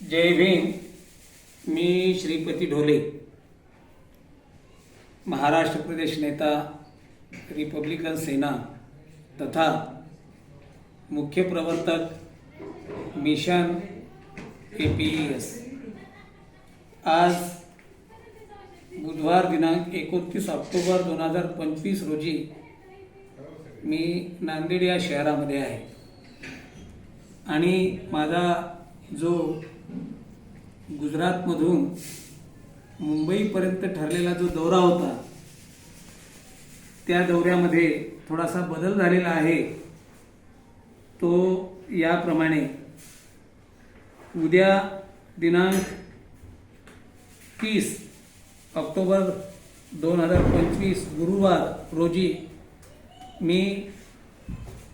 जय भीम. मी श्रीपती ढोले. महाराष्ट्र प्रदेश नेता रिपब्लिकन सेना तथा मुख्य प्रवर्तक मिशन ए पी एस आज बुधवार दिनांक एकोणतीस ऑक्टोबर दोन हजार पंचवीस रोजी मी नांदेड या शहरामध्ये आहे. आणि माझा जो गुजरातमधून मुंबईपर्यंत ठरलेला जो दौरा होता त्या दौऱ्यामध्ये थोडासा बदल झालेला आहे. तो याप्रमाणे उद्या दिनांक तीस ऑक्टोबर दोन हजार पंचवीस गुरुवार रोजी मी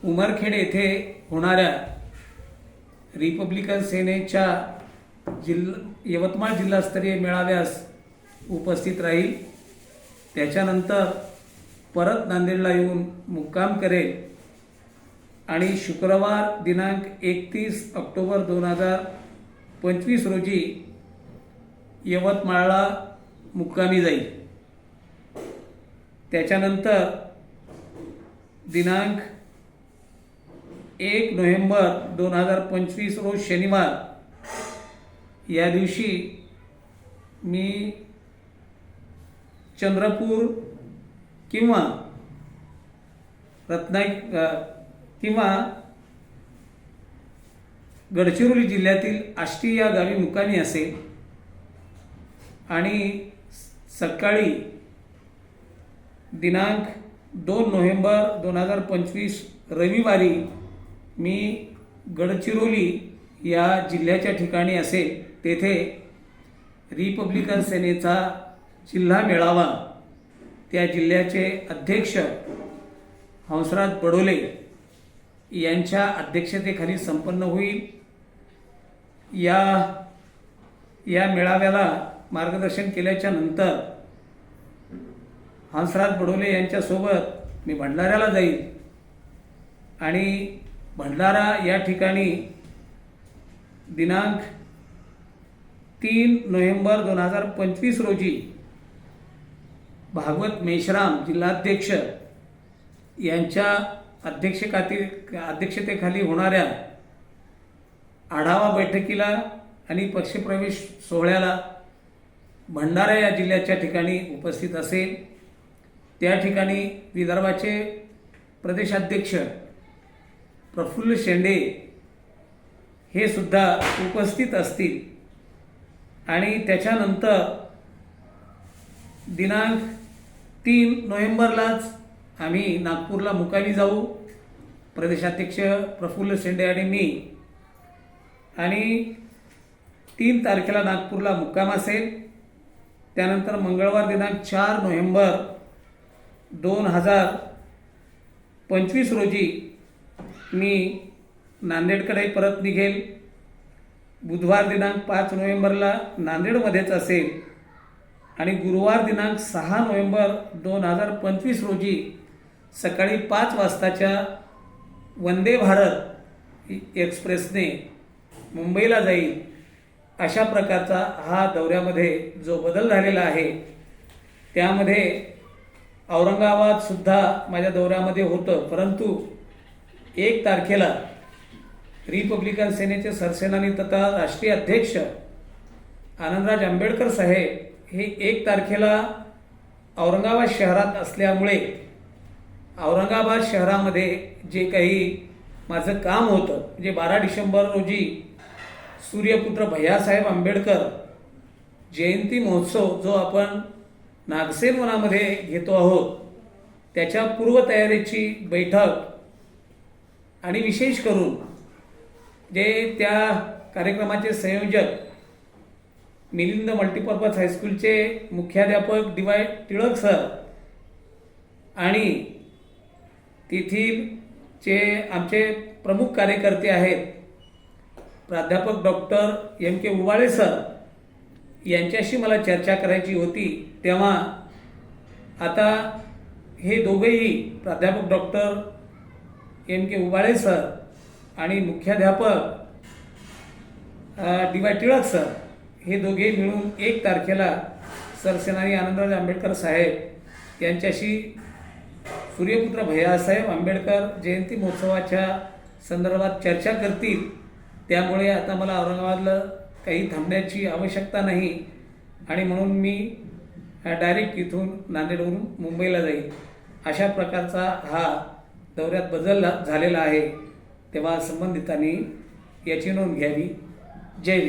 उमरखेड येथे होणाऱ्या रिपब्लिकन सेनेच्या जिल्हा यवतमाळ जिल्हास्तरीय मेळाव्यास उपस्थित राहील. त्याच्यानंतर परत नांदेडला येऊन मुक्काम करेल. आणि शुक्रवार दिनांक एकतीस ऑक्टोबर दोन हजार पंचवीस रोजी यवतमाळला मुक्कामी जाईल. त्याच्यानंतर दिनांक एक नोव्हेंबर दोन हजार पंचवीस रोज शनिवार या दिवशी मी चंद्रपूर किंवा रत्नाई किंवा गडचिरोली जिल्ह्यातील आष्टी या गावी मुकामी असेल. आणि सकाळी दिनांक दोन नोव्हेंबर दोन हजार पंचवीस रविवारी मी गडचिरोली या जिल्ह्याच्या ठिकाणी असेल. तेथे रिपब्लिकन सेनेचा जिल्हा मेळावा. त्या जिल्ह्याचे अध्यक्ष हंसराज बडोले यांच्या अध्यक्षतेखाली संपन्न होईल. या या मेळाव्याला मार्गदर्शन केल्याच्यानंतर हंसराज बडोले यांच्यासोबत मी भंडाऱ्याला जाईल. आणि भंडारा या ठिकाणी दिनांक तीन नोव्हेंबर दोन हजार पंचवीस रोजी भागवत मेश्राम जिल्हाध्यक्ष यांच्या अध्यक्षकातील अध्यक्षतेखाली होणाऱ्या आढावा बैठकीला आणि पक्षप्रवेश सोहळ्याला भंडारा या जिल्ह्याच्या ठिकाणी उपस्थित असेल. त्या ठिकाणी विदर्भाचे प्रदेशाध्यक्ष प्रफुल्ल शेंडे हे सुद्धा उपस्थित असतील. आणि त्याच्यानंतर दिनांक तीन नोव्हेंबरलाच आम्ही नागपूरला मुकामी जाऊ. प्रदेशाध्यक्ष प्रफुल्ल शेंडे आणि मी. आणि तीन तारखेला नागपूरला मुक्काम असेल. त्यानंतर मंगळवार दिनांक चार नोव्हेंबर दोन हजार पंचवीस रोजी मी नांदेडकडे परत निघेल. बुधवार दिनांक पाच नोव्हेंबरला नांदेडमध्येच असेल. आणि गुरुवार दिनांक सहा नोव्हेंबर दोन हजार पंचवीस रोजी सकाळी पाच वाजताच्या वंदे भारत एक्सप्रेसने मुंबईला जाईल. अशा प्रकारचा हा दौऱ्यामध्ये जो बदल झालेला आहे त्यामध्ये औरंगाबादसुद्धा माझ्या दौऱ्यामध्ये होतं. परंतु एक तारखेला रिपब्लिकन सेनेचे सरसेनानी तथा राष्ट्रीय अध्यक्ष आनंदराज आंबेडकर साहेब हे एक तारखेला औरंगाबाद शहरात असल्यामुळे औरंगाबाद शहरामध्ये जे काही माझं काम होतं म्हणजे बारा डिसेंबर रोजी सूर्यपुत्र भैयासाहेब आंबेडकर जयंती महोत्सव जो आपण नागसेन वनामध्ये घेतो आहोत त्याच्या पूर्वतयारीची बैठक आणि विशेष करून जे त्या कार्यक्रमाचे संयोजक मिलिंद मल्टीपर्पज हायस्कूलचे मुख्याध्यापक डी वाय टिळक सर आणि तेथील चे आमचे प्रमुख कार्यकर्ते आहेत प्राध्यापक doctor M K Ubale sir. यांच्याशी मला चर्चा करायची होती. तेव्हा आता हे दोघेही प्राध्यापक doctor M K Ubale sir आणि मुख्याध्यापक डी वाय टिळक सर हे दोघे मिळून एक तारखेला सरसेनानी आनंदराज आंबेडकर साहेब यांच्याशी सूर्यपुत्र भैयासाहेब आंबेडकर जयंती महोत्सवाच्या संदर्भात चर्चा करतील. त्यामुळे आता मला औरंगाबादला काही थांबण्याची आवश्यकता नाही आणि म्हणून मी डायरेक्ट इथून नांदेडवरून मुंबईला जाईल अशा प्रकारचा हा दौऱ्यात बदल झालेला आहे. तेव्हा संबंधितांनी याची नोंद घ्यावी. जय